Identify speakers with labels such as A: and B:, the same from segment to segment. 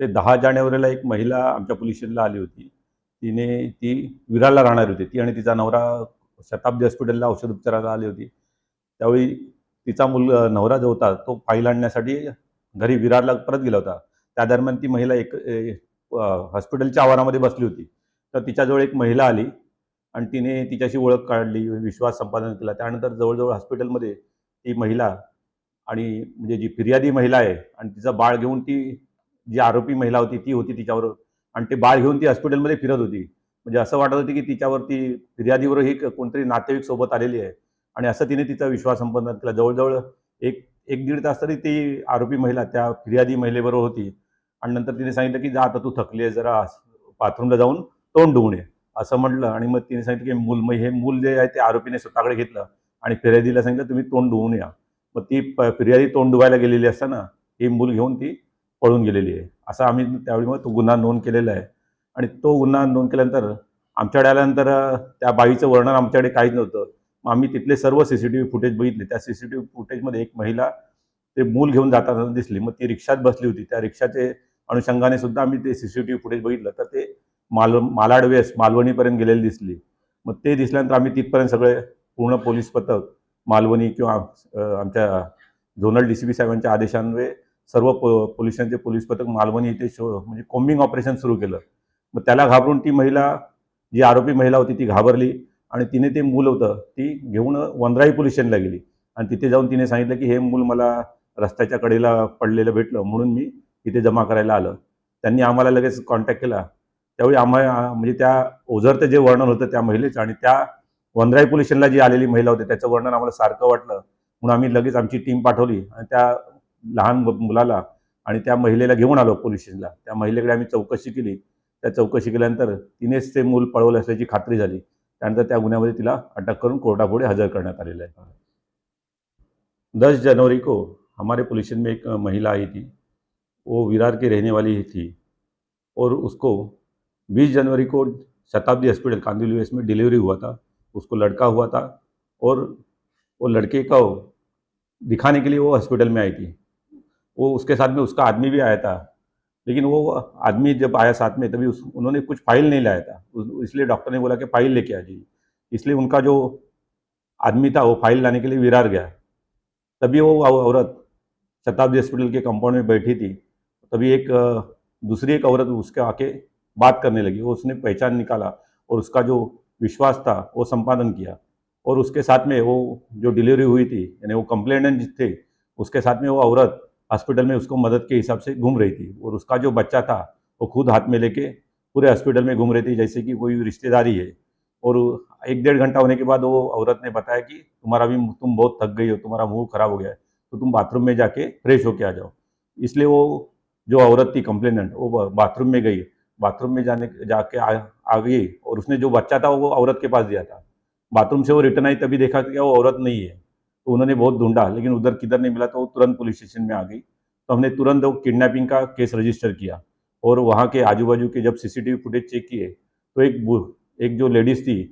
A: ते दहा जानेवारीला एक महिला आमच्या पोलीस स्टेशनला आली होती. तिने ती विरारला राहणार होती. ती आणि तिचा नवरा शताब्दी हॉस्पिटलला औषध उपचाराला आली होती. त्यावेळी तिचा मुल नवरा जो होता तो फाईल आणण्यासाठी घरी विरारला परत गेला होता. त्या दरम्यान ती महिला एक हॉस्पिटलच्या आवारामध्ये बसली होती. तर तिच्याजवळ एक महिला आली आणि तिने तिच्याशी ओळख काढली विश्वास संपादन केला. त्यानंतर जवळजवळ हॉस्पिटलमध्ये ती महिला आणि म्हणजे जी फिर्यादी महिला आहे आणि तिचं बाळ घेऊन ती जी आरोपी महिला होती ती होती तिच्यावर. आणि ते बाळ घेऊन ती हॉस्पिटलमध्ये फिरत होती. म्हणजे असं वाटत होती की तिच्यावरती फिर्यादीवर ही कोणतरी नातेवाईक सोबत आलेली आहे. आणि असं तिने तिचा विश्वास संपन्न केला. जवळजवळ एक एक दीड तास तरी ती आरोपी महिला त्या फिर्यादी महिलेबरोबर होती. आणि नंतर तिने सांगितलं की जा आता तू थकली आहे जरा बाथरूमला जाऊन तोंड धुवून ये. असं म्हटलं. आणि मग तिने सांगितलं की मूल मग हे मूल जे आहे ते आरोपीने स्वतःकडे घेतलं. आणि फिर्यादीला सांगितलं तुम्ही तोंड धुवून या. मग ती प- फिर्यादी तोंड धुवायला गेलेली असताना हे मूल घेऊन ती पळून गेलेली आहे. असा आम्ही त्यावेळी मग तो गुन्हा नोंद केलेला आहे. आणि तो गुन्हा नोंद केल्यानंतर आमच्याकडे आल्यानंतर त्या बाईचं वर्णन आमच्याकडे काहीच नव्हतं. मग आम्ही तिथले सर्व C C T V footage बघितले. त्या सी सी टी व्ही फुटेजमध्ये एक महिला ते मूल घेऊन जाताना दिसली. मग ती रिक्षात बसली होती. त्या रिक्षाचे अनुषंगाने सुद्धा आम्ही ते C C T V footage बघितलं. तर ते माल मालाडवेस मालवणीपर्यंत गेलेली दिसली. मग ते दिसल्यानंतर आम्ही तिथपर्यंत सगळे पूर्ण पोलीस पथक मालवणी किंवा आमच्या झोनल डी सी पी साहेबांच्या आदेशान्वये सर्व पो पोलिसांचे पोलीस पथक मालवणी येथे शो म्हणजे कोम्बिंग ऑपरेशन सुरू केलं. मग त्याला घाबरून ती महिला जी आरोपी महिला होती ती घाबरली आणि तिने ते मूल होतं ती घेऊन वंद्राई पोलीस स्टेशनला गेली. आणि तिथे जाऊन तिने सांगितलं की हे मूल मला रस्त्याच्या कडेला पडलेलं भेटलं म्हणून मी तिथे जमा करायला आलं. त्यांनी आम्हाला लगेच कॉन्टॅक्ट केला. त्यावेळी आम्हाला म्हणजे त्या ओझरचं जे वर्णन होतं त्या महिलेचं आणि त्या वंद्राई पोलीस स्टेशनला जी आलेली महिला होती त्याचं वर्णन आम्हाला सारखं वाटलं. म्हणून आम्ही लगेच आमची टीम पाठवली आणि त्या लहान मुलाला आणि त्या महिलेला घेऊन आलो पोलीस स्टेशनला. त्या महिलेकडे आम्ही चौकशी केली. त्या चौकशी केल्यानंतर तिनेच ते मूल पळवलं असल्याची खात्री झाली. त्यानंतर त्या गुन्ह्यामध्ये तिला अटक करून कोर्टापुढे हजर करण्यात आलेलं आहे. दस जनवरी को हमारे पुलिस स्टेशन में एक महिला आई थी. वो विरार की रहने वाली ही थी. और उसको 20 जनवरी को शताब्दी हॉस्पिटल कांदिवली वेस्ट में डिलीवरी हुआ था। उसको लड़का हुआ था और वो लड़के को दिखाने के लिए वो हॉस्पिटल में आई थी। वो उसके साथ में उसका आदमी भी आया था। लेकिन वो आदमी जब आया साथ में, तभी उस, उन्होंने कुछ फ़ाइल नहीं लाया था। इसलिए डॉक्टर ने बोला कि फ़ाइल लेके आ जाइए इसलिए उनका जो आदमी था, वो फ़ाइल लाने के लिए विरार गया। तभी वो औरत शताब्दी हॉस्पिटल के कंपाउंड में बैठी थी। तभी एक, दूसरी एक औरत उसके आके बात करने लगी। वो उसने पहचान निकाला और उसका जो विश्वास था, वो संपादन किया। और उसके साथ में वो जो डिलीवरी हुई थी, यानी वो कंप्लेनेंट थे, उसके साथ में वो औरत हॉस्पिटल में उसको मदद के हिसाब से घूम रही थी और उसका जो बच्चा था वो खुद हाथ में लेके पूरे हॉस्पिटल में घूम रही थी जैसे कि कोई रिश्तेदारी है। और एक डेढ़ घंटा होने के बाद वो औरत ने बताया कि तुम्हारा भी तुम बहुत थक गई हो तुम्हारा मुँह खराब हो गया है तो तुम बाथरूम में जाके फ्रेश होके आ जाओ। इसलिए वो जो औरत थी कंप्लेनेंट वो बाथरूम में गई। बाथरूम में जाने जाके आ, आ गई और उसने जो बच्चा था वो औरत के पास दिया था। बाथरूम से वो रिटर्न आई तभी देखा कि वो औरत नहीं है। तो उन्होंने बहुत ढूंढा, लेकिन उधर किधर नहीं मिला तो तुरंत पुलिस स्टेशन में आ गई। तो हमने तुरंत वो किडनैपिंग का केस रजिस्टर किया और वहाँ के आजू बाजू के जब सीसीटीवी फुटेज चेक किए तो एक एक जो लेडीज़ थी,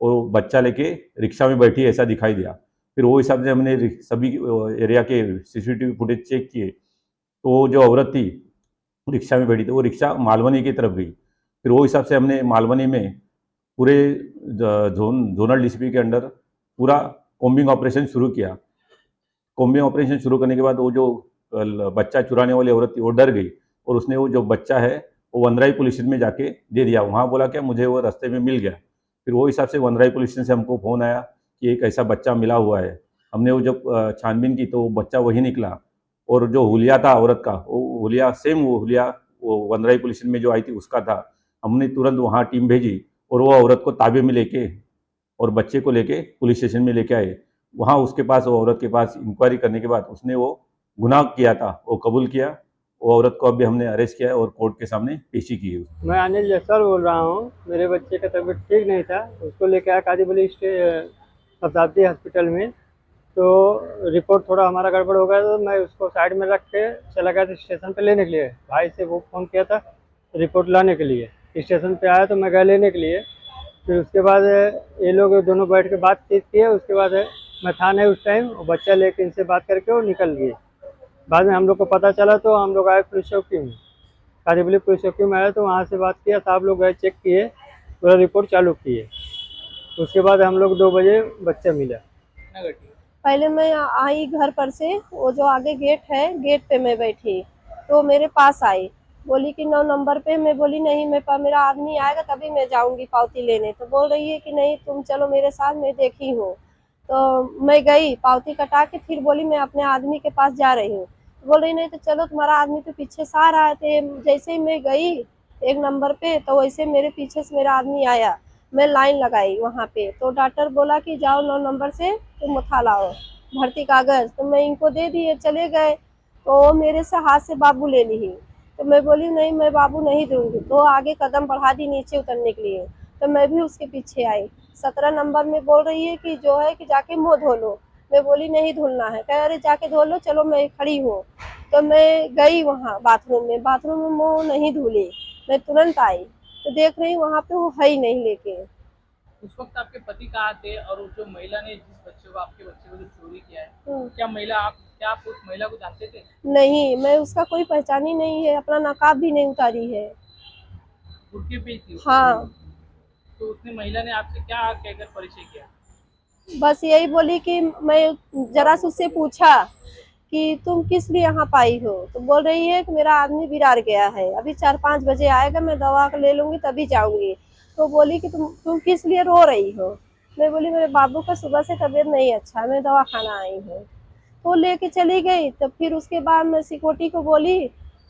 A: वो बच्चा लेके रिक्शा में बैठी ऐसा दिखाई दिया। फिर वो हिसाब से हमने सभी एरिया के सीसीटीवी फुटेज चेक किए। तो जो औरत थी, रिक्शा में बैठी थी वो रिक्शा मालवनी की तरफ़ गई। फिर वो हिसाब से हमने मालवनी में पूरे जोन, जोनल डीसीपी के अंडर पूरा कोम्बिंग ऑपरेशन शुरू किया। कोम्बिंग ऑपरेशन शुरू करने के बाद वो जो बच्चा चुराने वाली औरत थी, वो डर गई और उसने वो जो बच्चा है, वो वंदराई पुलिस स्टेशन में जाके दे दिया। वहाँ बोला क्या मुझे वो रास्ते में मिल गया। फिर वो हिसाब से वंदराई पुलिस स्टेशन से हमको फ़ोन आया कि एक ऐसा बच्चा मिला हुआ है। हमने वो जब छानबीन की तो वो बच्चा वही निकला और जो हुलिया था औरत का, वो हुलिया सेम वो हुलिया, वो वंदराई पुलिस में जो आई थी उसका था। हमने तुरंत वहाँ टीम भेजी और वो औरत को ताबे में लेके और बच्चे को लेके पुलिस स्टेशन में लेके आए। वहाँ उसके पास, वो औरत के पास इंक्वायरी करने के बाद उसने वो गुनाह किया था, वो कबूल किया। वो औरत को अभी हमने अरेस्ट किया है और कोर्ट के सामने पेशी की है
B: मैं अनिल जसवाल बोल रहा हूँ। मेरे बच्चे का तबीयत ठीक नहीं था। उसको लेके आया कादीबली स्टे शताब्दी हॉस्पिटल में। तो रिपोर्ट थोड़ा हमारा गड़बड़ हो गया तो मैं उसको साइड में रख के चला गया था, स्टेशन पे लेने के लिए। भाई से वो फ़ोन किया था रिपोर्ट लाने के लिए। स्टेशन पे आया तो मैं गया लेने के लिए। फिर उसके बाद ये लोग दोनों बैठ के बातचीत किए उसके बाद मैं था नहीं उस टाइम वो बच्चा लेके इनसे बात करके वो निकल गए। बाद में हम लोग को पता चला तो हम लोग आए पुलिस चौकी में। कादीबली पुलिस चौकी में आया तो वहाँ से बात किया साहब लोग गए चेक किए पूरा रिपोर्ट चालू किए। उसके बाद हम लोग दो बजे बच्चा मिला।
C: पहले मैं आई घर पर से वो जो आगे गेट है गेट पे मैं बैठी तो मेरे पास आई। बोली कि नौ नंबर पे, मैं बोली, नहीं, मैं मेरा आदमी आएगा तभी मैं जाऊँगी पावती लेने। तो बोल रही है कि, नहीं, तुम चलो मेरे साथ, मैं देखी हूँ। तो मैं गई पावती कटा के, फिर बोली, मैं अपने आदमी के पास जा रही हूँ। बोल रही, नहीं तो चलो, तुम्हारा आदमी तो पीछे से आ रहा है तो जैसे ही मैं गई एक नंबर पे तो वैसे मेरे पीछे से मेरा आदमी आया। मैं लाइन लगाई वहाँ पे। तो डॉक्टर बोला कि, जाओ नौ नंबर से, तुम उठा लाओ भर्ती कागज़। तो मैं इनको दे दिए, चले गए। तो मेरे से हाथ से बाबू ले ली। तो मैं बोली नहीं मैं बाबू नहीं दूँगी। तो आगे कदम बढ़ा दी नीचे उतरने के लिए। तो मैं भी उसके पीछे आई। सत्रह नंबर में बोल रही है कि जो है कि जाके मुँह धो लो। मैं बोली नहीं धुलना है। कह अरे जाके धो लो चलो मैं खड़ी हूँ। तो मैं गई वहाँ बाथरूम में। बाथरूम में मुँह नहीं धुली। मैं तुरंत आई। तो देख रही वहाँ पे वो है ही नहीं लेके।
D: उस वक्त आपके पति कहाँ थे? और जो महिला ने जिस बच्चे को आपके बच्चे को जो चोरी किया है
C: हम्म।
D: क्या महिला आप क्या आप उस महिला को जानते थे?
C: नहीं मैं उसका कोई पहचान ही नहीं है अपना नकाब भी नहीं उतारी है।
D: पे थी
C: हाँ।
D: तो उसने महिला ने आपसे क्या कहकर परिचय किया?
C: बस यही बोली कि मैं जरा से उससे पूछा कि तुम किस लिए यहाँ पाई हो? तो बोल रही है कि मेरा आदमी बिरार गया है। अभी चार पाँच बजे आएगा मैं दवा ले लूँगी तभी जाऊँगी। तो बोली कि तुम तुम किस लिए रो रही हो? मैं बोली मेरे बाबू का सुबह से तबीयत नहीं अच्छा है मैं दवा खाना आई हूँ। तो लेके चली गई तो फिर उसके बाद मैं सिक्योरिटी को बोली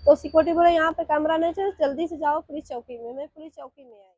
C: तो सिक्योरिटी बोला, यहाँ पे कैमरा नहीं चल, जल्दी से जाओ, पुलिस चौकी में, मैं पुलिस चौकी में आई